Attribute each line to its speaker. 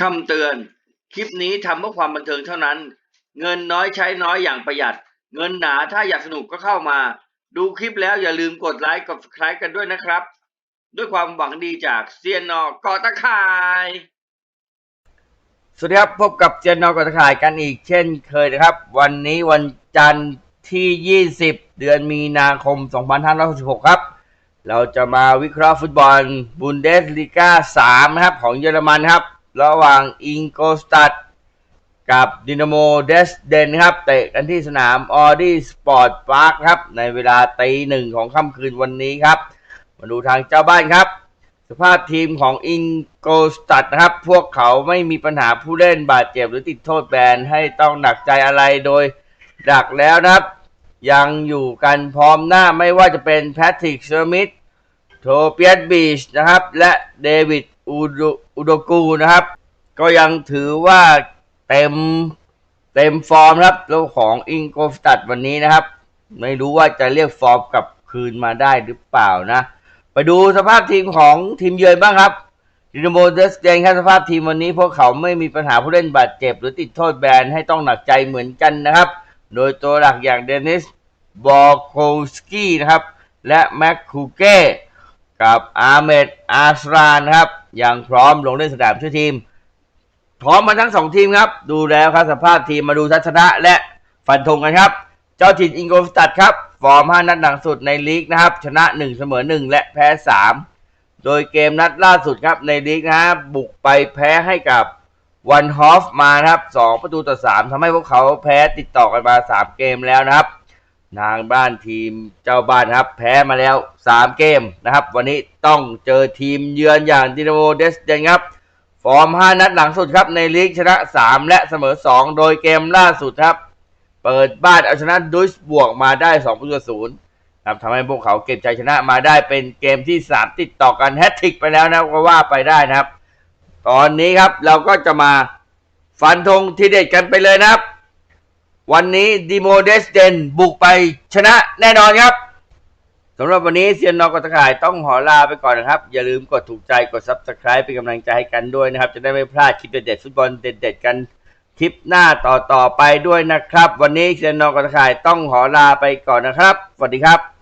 Speaker 1: คำเตือน คลิปนี้ทำเพื่อความบันเทิงเท่านั้น เงินน้อยใช้น้อยอย่างประหยัด เงินหนาถ้าอยากสนุกก็เข้ามา ดูคลิปแล้วอย่าลืมกดไลค์กด subscribe กันด้วยนะครับ ด้วยความหวังดีจากเซียนนอกอตะข่าย สวัสดีครับ พบกับเซียนนอกอตะข่ายกันอีกเช่นเคยนะครับ วันนี้วันจันทร์ที่ 20 เดือนมีนาคม 2566 ครับเราจะมาวิเคราะห์ฟุตบอลบุนเดสลีกา3นะครับของเยอรมันครับ ระหว่างอิงโกสตัดกับดินาโมเดสเดนครับเตะกันที่สนามออดี้สปอร์ตพาร์คครับ ในเวลาตีหนึ่งของค่ำคืนวันนี้ครับ มาดูทางเจ้าบ้านครับ สภาพทีมของอิงโกสตัดนะครับ พวกเขาไม่มีปัญหาผู้เล่นบาดเจ็บหรือติดโทษแบนให้ต้องหนักใจอะไรโดยดักแล้วนะครับ ยังอยู่กันพร้อมหน้าไม่ว่าจะเป็นแพทริกเซอร์มิธโทเปียสบีชนะครับ และเดวิด อูโดอูโดกูนะครับ ก็ยังถือว่าเต็มเต็มฟอร์มครับแล้วของอิงโกสตัดวันนี้นะครับ ไม่รู้ว่าจะเรียกฟอร์มกลับคืนมาได้หรือเปล่านะ ไปดูสภาพทีมของทีมเยือนบ้างครับดินโมเดสเดนครับสภาพทีมวันนี้ พวกเขาไม่มีปัญหาผู้เล่นบาดเจ็บ หรือติดโทษแบนให้ต้องหนักใจเหมือนกันนะครับ โดยตัวหลักอย่างเดนิสบอโคสกี้นะครับ และแม็กคูเก้กับอาเมดอาสรานครับ ยังพร้อมลงเล่นสนามช่วยทีม พร้อมมาทั้งสองทีมครับ ดูแล้วครับสภาพทีมมาดูทัศนะและฟันธงกันครับ เจ้าถิ่นอิงโกลสตัดครับ ฟอร์ม 5 นัดหลังสุดในลีกนะครับ ชนะ 1 เสมอ 1 และแพ้ 3 โดยเกมนัดล่าสุดครับในลีกนะครับบุกไปแพ้ให้กับวันฮอฟมานะครับ 2 ประตูต่อ 3ทำให้พวกเขาแพ้ติดต่อกันมา 3 เกมแล้วนะครับ ทางบ้านทีมเจ้าบ้านครับ แพ้มาแล้ว 3 เกมนะครับ วันนี้ต้องเจอทีมเยือนอย่างดินาโมเดสเดนครับ ฟอร์ม 5 นัดหลังสุดครับในลีกชนะ 3 และเสมอ 2 โดยเกมล่าสุดครับ เปิดบ้านเอาชนะดุสบวกมาได้2ประตูต่อศูนย์ครับทำให้พวกเขาเก็บชัยชนะมาได้เป็นเกมที่ 3 ติดต่อกันแฮตทริกไปแล้วนะก็ว่าไปได้นะครับ ตอนนี้ครับเราก็จะมาฟันธงทีเด็ดกันไปเลยนะครับ วันนี้ดิโมเดสเดนบุกไปชนะแน่นอนครับสำหรับวันนี้เซียนนอกกตะข่ายต้องขอลาไปก่อนนะครับ อย่าลืมกดถูกใจกด Subscribe เป็นกำลังใจให้กันด้วยนะครับ จะได้ไม่พลาดคลิปเด็ดๆฟุตบอลเด็ดๆกันคลิปหน้าต่อๆไปด้วยนะครับ วันนี้เซียนนอกกตะข่ายต้องขอลาไปก่อนนะครับสวัสดีครับ